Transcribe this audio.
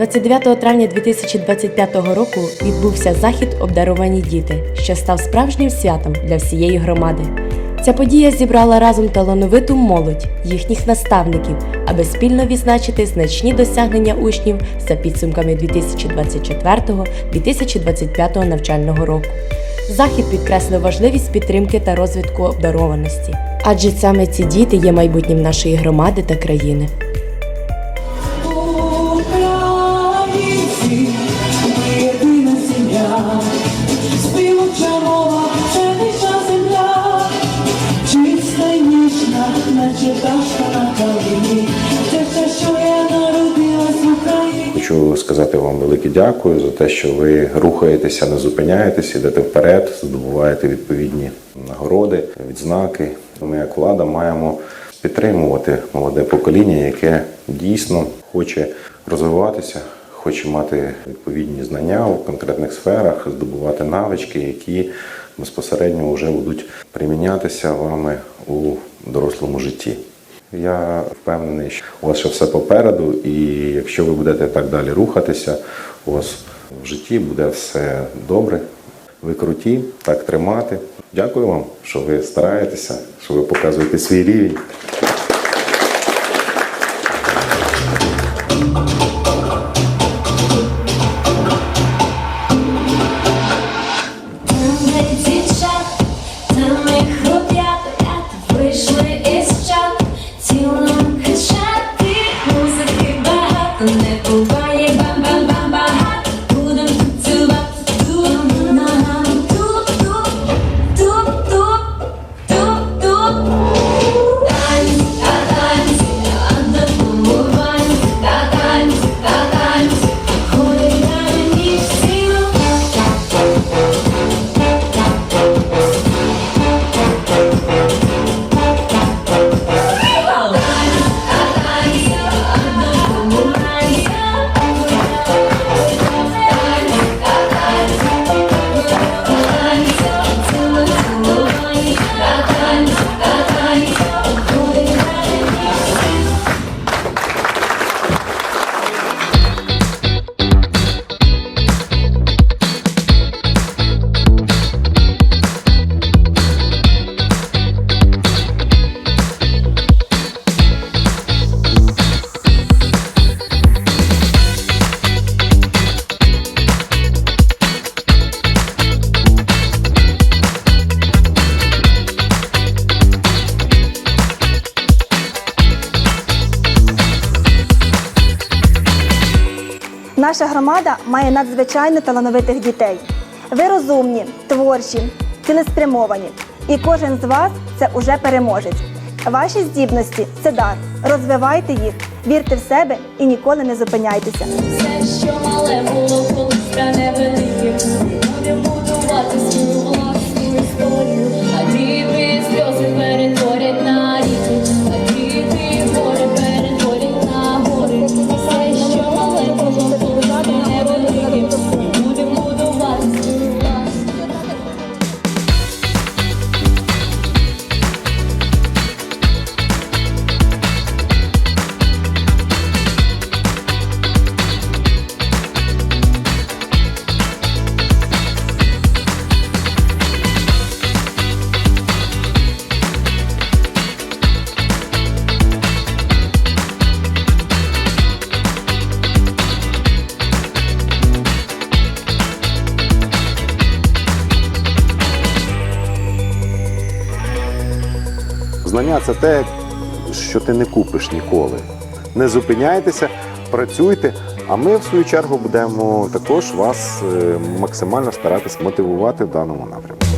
29 травня 2025 року відбувся захід Обдаровані діти, що став справжнім святом для всієї громади. Ця подія зібрала разом талановиту молодь, їхніх наставників, аби спільно відзначити значні досягнення учнів за підсумками 2024-2025 навчального року. Захід підкреслив важливість підтримки та розвитку обдарованості, адже саме ці діти є майбутнім нашої громади та країни. Хочу сказати вам велике дякую за те, що ви рухаєтеся, не зупиняєтеся, йдете вперед, здобуваєте відповідні нагороди, відзнаки. Ми, як влада, маємо підтримувати молоде покоління, яке дійсно хоче розвиватися, хоче мати відповідні знання в конкретних сферах, здобувати навички, які безпосередньо вже будуть примінятися вами у дорослому житті. Я впевнений, що у вас ще все попереду, і якщо ви будете так далі рухатися, у вас в житті буде все добре. Ви круті, так тримати. Дякую вам, що ви стараєтеся, що ви показуєте свій рівень. Наша громада має надзвичайно талановитих дітей. Ви розумні, творчі, цілеспрямовані. І кожен з вас це уже переможець. Ваші здібності це дар. Розвивайте їх, вірте в себе і ніколи не зупиняйтеся. Все, що мале було колись стане великим. буде будувати Знання це те, що ти не купиш ніколи. Не зупиняйтеся, працюйте. А ми, в свою чергу, будемо також вас е, максимально старатись мотивувати в даному напрямку.